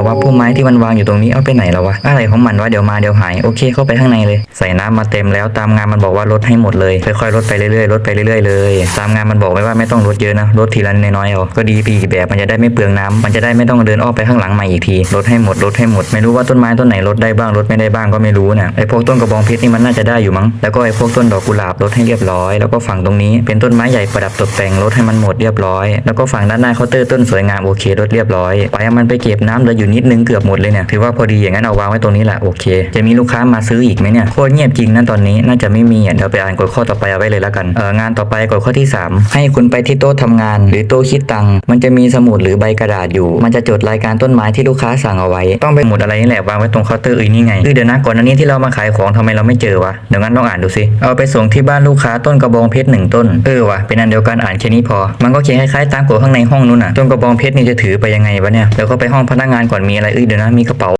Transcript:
แต่ว่าพุ่มไม้ที่มันวางอยู่ตรงนี้เอาไปไหนแล้ววะอะไรของมันวะเดี๋ยวมาเดี๋ยวหายโอเคเข้าไปข้างในเลย ใส่น้ำมาเต็มแล้วตามงานมันบอกว่าลดให้หมดเลยค่อยๆลดไปเรื่อยๆลดไปเรื่อยๆเลยตามงานมันบอกไว้ว่าไม่ต้องลดเยอะนะลดทีละน้อยๆเอาก็ดีปีกแบบมันจะได้ไม่เปลืองน้ำมันจะได้ไม่ต้องเดินอ้อมไปข้างหลังใหม่อีกทีลดให้หมดลดให้หมดไม่รู้ว่าต้นไม้ต้นไหนลดได้บ้างลดไม่ได้บ้างก็ไม่รู้นะไอพวกต้นกระบองเพชรนี่มันน่าจะได้อยู่มั้งแล้วก็ไอพวกต้นดอกกุหลาบลดให้เรียบร้อย แล้วก็ฝั่งตรงนี้เป็นต้นไม้ใหญ่ประดับตกแต่งลดให้มันหมดเรียบร้อย แล้วก็ฝั่งด้านหน้าเคาน์เตอร์ต้นสวยงามโอเคลดเรียบร้อยไปเอามันไปเก็บน้ำเหลืออยู่นิดนึงเกือบหมดเลยเนี่ยถือว่าพอดีอย่างนั้นเอาวางไว้ตรงนี้แหละโอเค จะมีลูกค้ามาซื้ออีกไหมเนี่ยโคตรเงียบจริงนะตอนนี้น่าจะไม่มีเดี๋ยวไปอ่านกฎข้อต่อไปเอาไว้เลยแล้วกันเอองานต่อไปกฎข้อที่ 3 ให้คุณไปที่โต๊ะทำงาน หรือโต๊ะคิดตังค์มันจะมีสมุดหรือใบกระดาษอยู่ มันจะจดรายการต้นไม้ที่ลูกค้าสั่งเอาไว้ ต้องเป็นหมุดอะไรนี่แหละวางไว้ตรงเคาน์เตอร์อื่นนี่ไงคือเดี๋ยวนะก่อนอันนี้ที่เรามาขายของทำไมเราไม่เจอวะเดี๋ยวงั้นลองอ่านดูสิเอาไปส่งที่บ้านลูกค้าต้นกระบองเพชรหนึ่งต้นเออวะเป็นอันเดียวกันอ่านแค่นี้พอ มันก็เขียนคล้ายๆตามกฎข้างในห้องนู้นน่ะต้นกระบองเพชรนี่จะถือไปยังไงวะเนี่ยเดี๋ยวก็ไปห้องพนักงานก่อนมีอะไรเอ้ยเดี๋ยวนะมีกระเป๋า